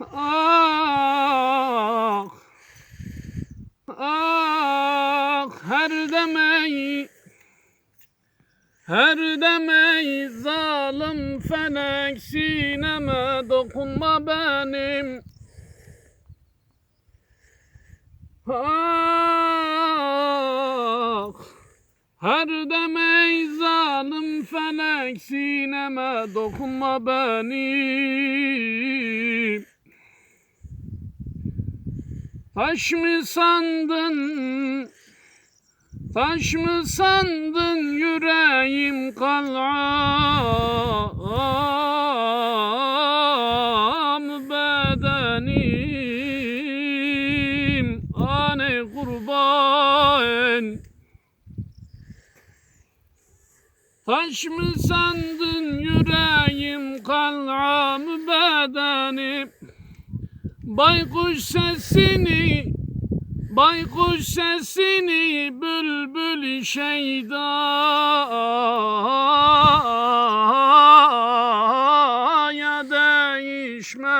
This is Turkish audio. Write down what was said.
Ah. Ah her demeyi her demeyi zalim felek sineme dokunma benim. Ah her demeyi zalim felek sineme dokunma benim Taş mı sandın? Taş mı sandın yüreğim kal'am bedenim ane kurban Taş mı sandın yüreğim kal'am bedenim Baykuş sesini Baykuş sesini bülbül şeyda. Ya değişmez.